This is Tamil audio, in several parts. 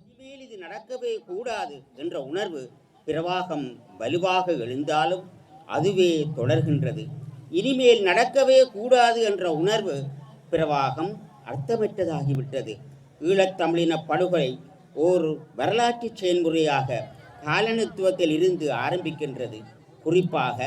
இனிமேல் இது நடக்கவே கூடாது என்ற உணர்வு பிரவாகம் வலுவாக எழுந்தாலும் அதுவே தொடர்கின்றது. இனிமேல் நடக்கவே கூடாது என்ற உணர்வு பிரவாகம் அர்த்தமற்றதாகிவிட்டது. ஈழத்தமிழின படுகொலை ஓர் வரலாற்று செயல்முறையாக காலனித்துவத்தில் இருந்து ஆரம்பிக்கின்றது. குறிப்பாக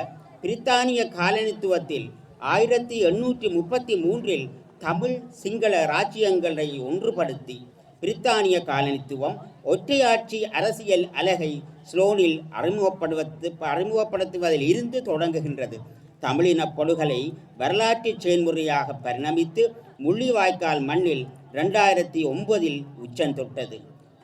பிரித்தானிய காலனித்துவத்தில் ஆயிரத்தி எண்ணூற்றி முப்பத்தி மூன்றில் தமிழ் சிங்கள ராஜ்யங்களை ஒன்றுபடுத்தி பிரித்தானிய காலனித்துவம் ஒற்றையாட்சி அரசியல் அலகை ஸ்லோனில் அறிமுகப்படுவது அறிமுகப்படுத்துவதில் இருந்து தொடங்குகின்றது. தமிழின படுகொலை வரலாற்று செயல்முறையாக பரிணமித்து முள்ளிவாய்க்கால் மண்ணில் ரெண்டாயிரத்தி ஒன்பதில் உச்சம் தொட்டது.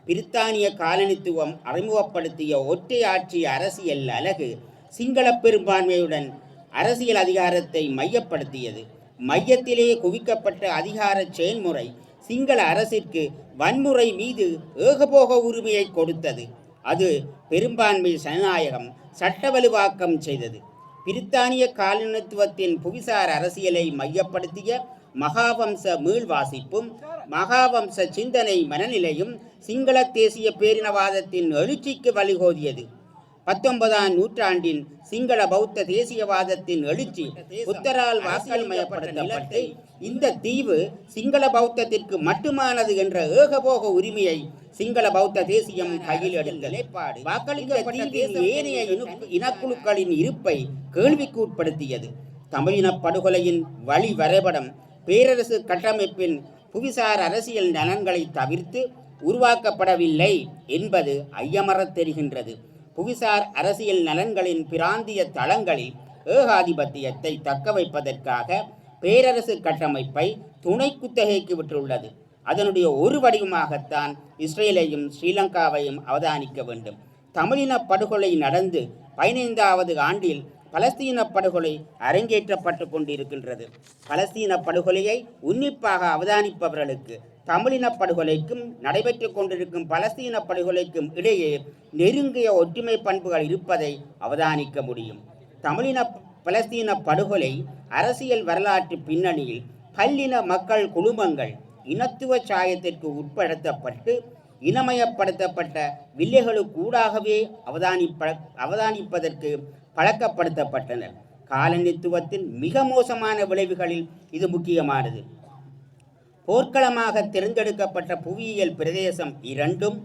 பிரித்தானிய காலனித்துவம் அறிமுகப்படுத்திய ஒற்றையாட்சி அரசியல் அலகு சிங்கள பெரும்பான்மையுடன் அரசியல் அதிகாரத்தை மையப்படுத்தியது. மையத்திலேயே குவிக்கப்பட்ட அதிகார செயல்முறை சிங்கள அரசிற்கு வன்முறை மீது ஏகபோக உரிமையை கொடுத்தது. அது பெரும்பான்மை ஜனநாயகம் சட்டவலுவாக்கம் செய்தது. பிரித்தானிய காலனித்துவத்தின் புவிசார் அரசியலை மையப்படுத்திய மகாவம்ச மீள்வாசிப்பும் மகாவம்ச சிந்தனை மனநிலையும் சிங்கள தேசிய பேரினவாதத்தின் எழுச்சிக்கு வழிகோதியது. பத்தொன்பதாம் நூற்றாண்டின் சிங்கள பௌத்த தேசியவாதத்தின் எழுச்சி புத்தரால் வாக்களிமயப்படுத்தப்பட்டு இந்த தீவு சிங்கள பௌத்தத்திற்கு மட்டுமானது என்ற ஏகபோக உரிமையை சிங்கள பௌத்த தேசியம் கையில் எடுத்த நிலைப்பாடு வாக்களிக்கப்பட்ட ஏனைய இனக்குழுக்களின் இருப்பை கேள்விக்கு உட்படுத்தியது தமிழின படுகொலையின் வழி வரைபடம் பேரரசு கட்டமைப்பின் புவிசார் அரசியல் நலன்களை தவிர்த்து உருவாக்கப்படவில்லை என்பது ஐயமறத் தெரிகின்றது. புவிசார் அரசியல் நலன்களின் பிராந்திய தளங்களில் ஏகாதிபத்தியத்தை தக்க வைப்பதற்காக பேரரசு கட்டமைப்பை துணை குத்தகைக்கு விட்டுள்ளது. அதனுடைய ஒரு வடிவமாகத்தான் இஸ்ரேலையும் ஸ்ரீலங்காவையும் அவதானிக்க வேண்டும். தமிழின படுகொலை நடந்து பதினைந்தாவது ஆண்டில் பலஸ்தீன படுகொலை அரங்கேற்றப்பட்டு கொண்டிருக்கின்றது. பலஸ்தீன படுகொலையை உன்னிப்பாக அவதானிப்பவர்களுக்கு தமிழின படுகொலைக்கும் நடைபெற்று கொண்டிருக்கும் பலஸ்தீன படுகொலைக்கும் இடையே நெருங்கிய ஒற்றுமை பண்புகள் இருப்பதை அவதானிக்க முடியும். தமிழின பலஸ்தீன படுகொலை அரசியல் வரலாற்று பின்னணியில் பல்லின மக்கள் குழுமங்கள் இனத்துவ சாயத்திற்கு உட்படுத்தப்பட்டு இனமயப்படுத்தப்பட்ட வில்லைகளுக்கூடாகவே அவதானிப்ப அவதானிப்பதற்கு பழக்கப்படுத்தப்பட்டனர். காலனித்துவத்தின் மிக மோசமான விளைவுகளில் இது முக்கியமானது. போர்க்களமாக தேர்ந்தெடுக்கப்பட்ட புவியியல் பிரதேசம் இரண்டும்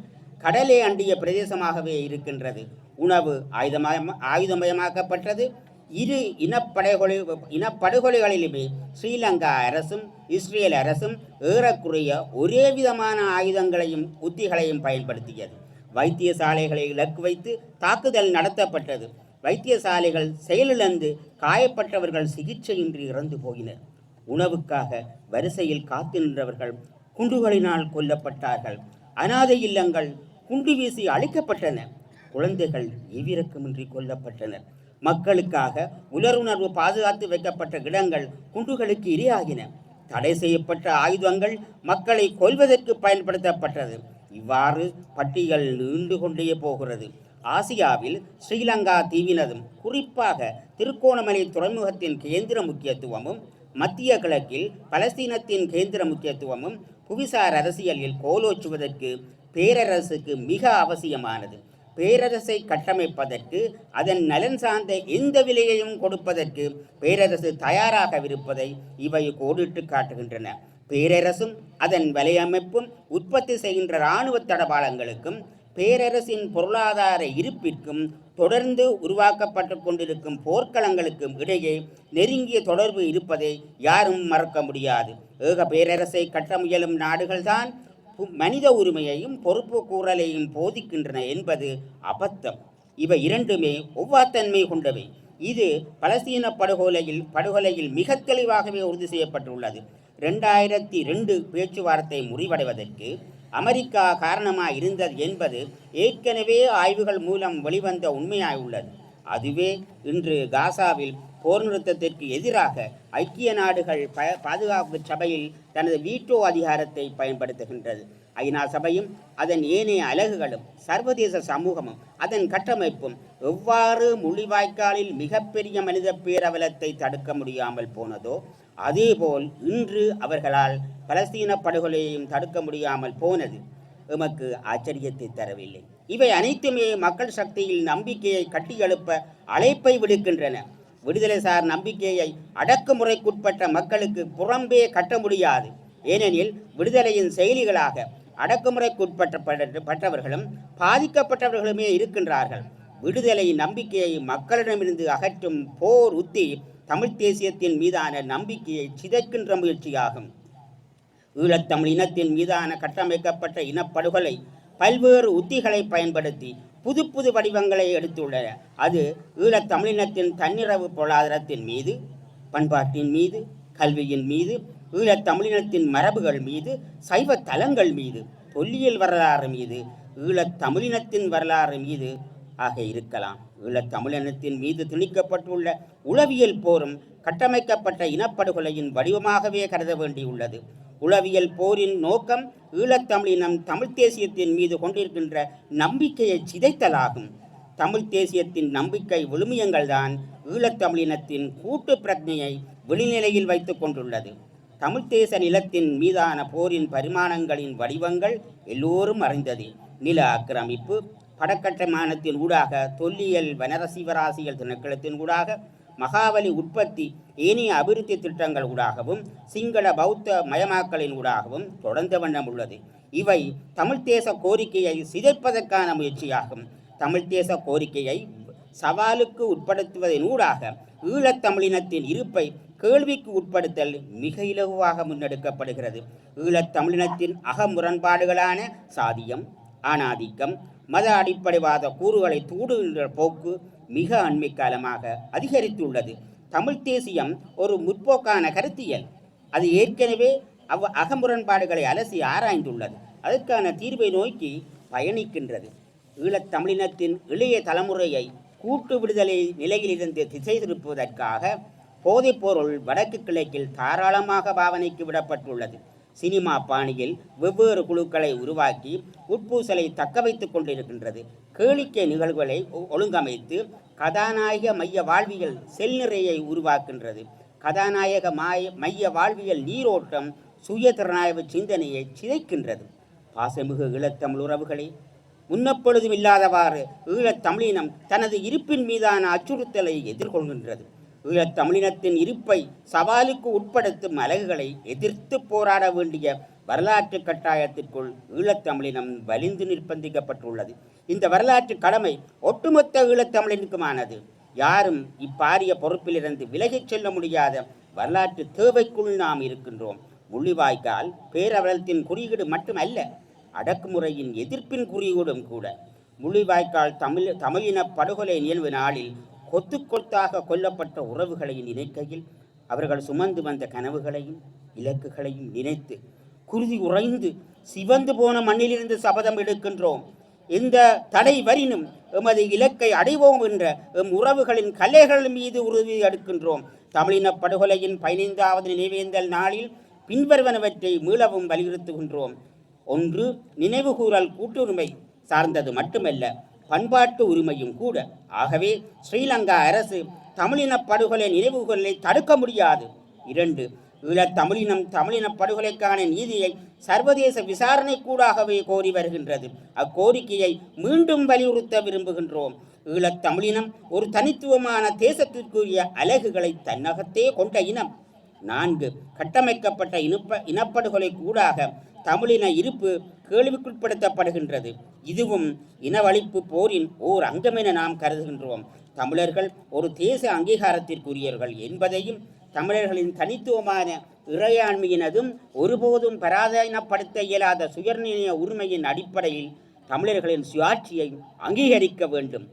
கடலே அண்டிய பிரதேசமாகவே இருக்கின்றது. உணவு ஆயுதமய ஆயுதமயமாக்கப்பட்டது இரு இனப்படைகொலை இனப்படுகொலைகளிலுமே ஸ்ரீலங்கா அரசும் இஸ்ரேல் அரசும் ஏறக்குறைய ஒரே விதமான ஆயுதங்களையும் உத்திகளையும் பயன்படுத்தியது. வைத்தியசாலைகளை இலக்கு வைத்து தாக்குதல் நடத்தப்பட்டது. வைத்தியசாலைகள் செயலிழந்து காயப்பட்டவர்கள் சிகிச்சையின்றி இறந்து போயினர். உணவுக்காக வரிசையில் காத்து நின்றவர்கள் குண்டுகளினால் கொல்லப்பட்டார்கள். அனாதை இல்லங்கள் குண்டு வீசி அழிக்கப்பட்டன. குழந்தைகள் எவ்விரக்கமின்றி கொல்லப்பட்டனர். மக்களுக்காக உலருணர்வு பாதுகாத்து வைக்கப்பட்ட இடங்கள் குண்டுகளுக்கு இரையாகின. தடை செய்யப்பட்ட ஆயுதங்கள் மக்களை கொல்வதற்கு பயன்படுத்தப்பட்டது. இவ்வாறு பட்டியல் நீண்டு கொண்டே போகிறது. ஆசியாவில் ஸ்ரீலங்கா தீவினதும் குறிப்பாக திருக்கோணமலை துறைமுகத்தின் கேந்திர முக்கியத்துவமும் மத்திய கிழக்கில் பலஸ்தீனத்தின் கேந்திர முக்கியத்துவமும் புவிசார் அரசியலில் கோலோச்சுவதற்கு பேரரசுக்கு மிக அவசியமானது. பேரரசை கட்டமைப்பதற்கு அதன் நலன் சார்ந்த எந்த விலையையும் கொடுப்பதற்கு பேரரசு தயாராகவிருப்பதை இவை கோடிட்டு காட்டுகின்றன. பேரரசும் அதன் வலையமைப்பும் உற்பத்தி செய்கின்ற இராணுவ தடபாளங்களுக்கும் பேரரசின் பொருளாதார இருப்பிற்கும் தொடர்ந்து உருவாக்கப்பட்டு கொண்டிருக்கும் போர்க்களங்களுக்கும் இடையே நெருங்கிய தொடர்பு இருப்பதை யாரும் மறக்க முடியாது. ஏக பேரரசை கட்ட முயலும் நாடுகள்தான் மனித உரிமையையும் பொறுப்பு கூறலையும் போதிக்கின்றன என்பது அபத்தம். இவை இரண்டுமே ஒவ்வாத்தன்மை கொண்டவை. இது பலஸ்தீன படுகொலையில் படுகொலையில் மிக தெளிவாகவே உறுதி செய்யப்பட்டுள்ளது. ரெண்டாயிரத்தி ரெண்டு பேச்சுவார்த்தை முறிவடைவதற்கு அமெரிக்கா காரணமாக இருந்தது என்பது ஏற்கனவே ஆய்வுகள் மூலம் வெளிவந்த உண்மையாய் உள்ளது அதுவே இன்று காசாவில் போர் நிறுத்தத்திற்கு எதிராக ஐக்கிய நாடுகள் ப பாதுகாப்பு சபையில் தனது வீட்டோ அதிகாரத்தை பயன்படுத்துகின்றது. ஐநா சபையும் அதன் ஏனைய அலகுகளும் சர்வதேச சமூகமும் அதன் கட்டமைப்பும் எவ்வாறு முள்ளிவாய்க்காலில் மிகப்பெரிய மனித பேரவலத்தை தடுக்க முடியாமல் போனதோ அதேபோல் இன்று அவர்களால் பலஸ்தீன படுகொலையையும் தடுக்க முடியாமல் போனது. எமக்கு ஆச்சரியத்தை தரவில்லை. இவை அனைத்துமே மக்கள் சக்தியில் நம்பிக்கையை கட்டியெழுப்ப அழைப்பை விடுக்கின்றன. விடுதலை சார் நம்பிக்கையை அடக்குமுறைக்குட்பட்ட மக்களுக்கு புறம்பே கட்ட முடியாது. ஏனெனில் விடுதலையின் செயலிகளாக அடக்குமுறைக்குட்பட்ட பட்டவர்களும் பாதிக்கப்பட்டவர்களுமே இருக்கின்றார்கள். விடுதலை நம்பிக்கையை மக்களிடமிருந்து அகற்றும் போர் உத்தி தமிழ்த் தேசியத்தின் மீதான நம்பிக்கையை சிதைக்கின்ற முயற்சியாகும். ஈழத்தமிழ் இனத்தின் மீதான கட்டமைக்கப்பட்ட இனப்படுகொலை பல்வேறு உத்திகளை பயன்படுத்தி புது புது வடிவங்களை எடுத்துள்ளன. அது ஈழத்தமிழினத்தின் தன்னிறவு பொருளாதாரத்தின் மீது பண்பாட்டின் மீது கல்வியின் மீது ஈழத்தமிழினத்தின் மரபுகள் மீது சைவ தலங்கள் மீது தொல்லியல் வரலாறு மீது ஈழத்தமிழினத்தின் வரலாறு மீது ஆக இருக்கலாம். ஈழத்தமிழினத்தின் மீது திணிக்கப்பட்டுள்ள உளவியல் போரும் கட்டமைக்கப்பட்ட இனப்படுகொலையின் வடிவமாகவே கருத வேண்டியுள்ளது. உளவியல் போரின் நோக்கம் ஈழத்தமிழினம் தமிழ்த் தேசியத்தின் மீது கொண்டிருக்கின்ற நம்பிக்கையை சிதைத்தலாகும். தமிழ்த் தேசியத்தின் நம்பிக்கை விழுமியங்கள்தான் ஈழத்தமிழினத்தின் கூட்டு பிரஜையை வெளிநிலையில் வைத்து கொண்டுள்ளது. தமிழ்த் தேச நிலத்தின் மீதான போரின் பரிமாணங்களின் வடிவங்கள் எல்லோரும் அறிந்தது. நில ஆக்கிரமிப்பு படக்கட்டமானத்தின் ஊடாக தொல்லியல் வனரசிவராசிகள் திணைக்களத்தின் ஊடாக மகாவலி உற்பத்தி ஏனைய அபிவிருத்தி திட்டங்கள் ஊடாகவும் சிங்கள பௌத்த மயமாக்கலின் ஊடாகவும் தொடர்ந்த வண்ணம் உள்ளது. இவை தமிழ்த் தேச கோரிக்கையை சிதைப்பதற்கான முயற்சியாகும். தமிழ்த் தேச கோரிக்கையை சவாலுக்கு உட்படுத்துவதன் ஊடாக ஈழத்தமிழினத்தின் இருப்பை கேள்விக்கு உட்படுத்தல் மிக இலகுவாக முன்னெடுக்கப்படுகிறது. ஈழத்தமிழினத்தின் அகமுரண்பாடுகளான சாதியம் ஆணாதிக்கம் மத அடிப்படைவாத கூறுகளை தூடுகின்ற போக்கு மிக அண்மை காலமாக அதிகரித்துள்ளது. தமிழ்த் தேசியம் ஒரு முற்போக்கான கருத்தியல். அது ஏற்கனவே அவ் அகமுரண்பாடுகளை அலசி ஆராய்ந்துள்ளது. அதற்கான தீர்வை நோக்கி பயணிக்கின்றது. ஈழத்தமிழினத்தின் இளைய தலைமுறையை கூட்டு விடுதலை நிலையிலிருந்து திசை திருப்புவதற்காக போதைப்பொருள் வடக்கு கிழக்கில் தாராளமாக பாவனைக்கு விடப்பட்டுள்ளது. சினிமா பாணியில் வெவ்வேறு குழுக்களை உருவாக்கி உட்பூசலை தக்க வைத்துக் கொண்டிருக்கின்றது. கேளிக்கை நிகழ்வுகளை ஒ- ஒழுங்கமைத்து கதாநாயக மைய வாழ்வியல் செல் நிறையை உருவாக்கின்றது கதாநாயக மாய மைய வாழ்வியல் நீரோட்டம் சுய திறனாய்வு சிந்தனையை சிதைக்கின்றது. பாசமிகு ஈழத்தமிழ் உறவுகளே முன்னப்பொழுதும் இல்லாதவாறு ஈழத்தமிழினம் தனது இருப்பின் மீதான அச்சுறுத்தலை எதிர்கொள்கின்றது. ஈழத்தமிழினத்தின் இருப்பை சவாலுக்கு உட்படுத்தும் அலகுகளை எதிர்த்து போராட வேண்டிய வரலாற்று கட்டாயத்திற்குள் ஈழத்தமிழினம் வலிந்து நிர்பந்திக்கப்பட்டுள்ளது. இந்த வரலாற்று கடமை ஒட்டுமொத்த ஈழத்தமிழனுக்குமானது யாரும் இப்பாரிய பொறுப்பிலிருந்து விலகிச் செல்ல முடியாத வரலாற்று தேவைக்குள் நாம் இருக்கின்றோம். முள்ளிவாய்க்கால் பேரவலத்தின் குறியீடு மட்டுமல்ல அடக்குமுறையின் எதிர்ப்பின் குறியீடும் கூட. முள்ளிவாய்க்கால் தமிழ் தமிழின படுகொலை நிகழ்வு நாளில் கொத்து கொத்தாக கொல்லப்பட்ட உறவுகளை நினைக்கையில் அவர்கள் சுமந்து வந்த கனவுகளையும் இலக்குகளையும் நினைத்து குருதி உறைந்து சிவந்து போன மண்ணிலிருந்து சபதம் எடுக்கின்றோம். இந்த தடை வரினும் எமது இலக்கை அடைவோம் என்ற எம் உறவுகளின் கலைகள் மீது உறுதி எடுக்கின்றோம். தமிழின படுகொலையின் பதினைந்தாவது நினைவேந்தல் நாளில் பின்வருவனவற்றை மீளவும் வலியுறுத்துகின்றோம். ஒன்று நினைவுகூரல் கூட்டுரிமை சார்ந்தது மட்டுமல்ல பண்பாட்டு உரிமையும் கூட. ஆகவே ஸ்ரீலங்கா அரசு தமிழின படுகொலை நினைவுகளை தடுக்க முடியாது. இரண்டு ஈழத் தமிழினம் தமிழின படுகொலைக்கான நீதியை சர்வதேச விசாரணை கூடாகவே கோரி வருகின்றது. அக்கோரிக்கையை மீண்டும் வலியுறுத்த விரும்புகின்றோம். ஈழத் தமிழினம் ஒரு தனித்துவமான தேசத்திற்குரிய அலகுகளை தன்னகத்தே கொண்ட இனம். நான்கு கட்டமைக்கப்பட்ட இனப்ப இனப்படுகொலை கூடாக தமிழின இருப்பு கேள்விக்குட்படுத்தப்படுகின்றது. இதுவும் இனவழிப்பு போரின் ஓர் அங்கமென நாம் கருதுகின்றோம். தமிழர்கள் ஒரு தேச அங்கீகாரத்திற்குரியவர்கள் என்பதையும் தமிழர்களின் தனித்துவமான இறையாண்மையினதும் ஒருபோதும் பராதீனப்படுத்த இயலாத சுயநிர்ணய உரிமையின் அடிப்படையில் தமிழர்களின் சுயாட்சியை அங்கீகரிக்க வேண்டும்.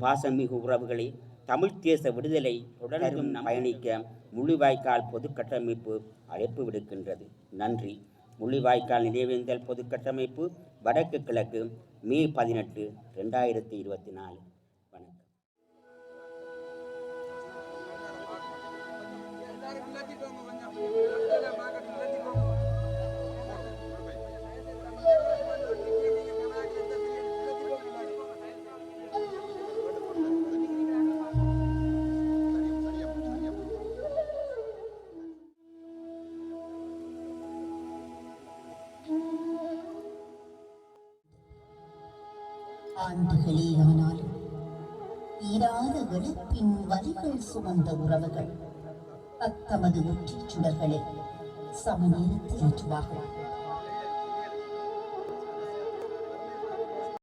பாசமிகு உறவுகளே தமிழ்த் தேச விடுதலை தொடர்ந்தும் பயணிக்க முள்ளிவாய்க்கால் பொது கட்டமைப்பு அழைப்பு விடுக்கின்றது. நன்றி. முள்ளிவாய்க்கால் நினைவேந்தல் பொதுக்கட்டமைப்பு வடக்கு கிழக்கு மே பதினெட்டு ரெண்டாயிரத்தி இருபத்தி நாலு வணக்கம் Thank you. ஆண்டுகளே ஆனாலும் ஈராத வெளுப்பின் வலிகள் சுமந்த உறவுகள். அத்தமது ஒற்றிச் சுடர்களை சமநேரத்தில் ஏற்றுவார்கள்.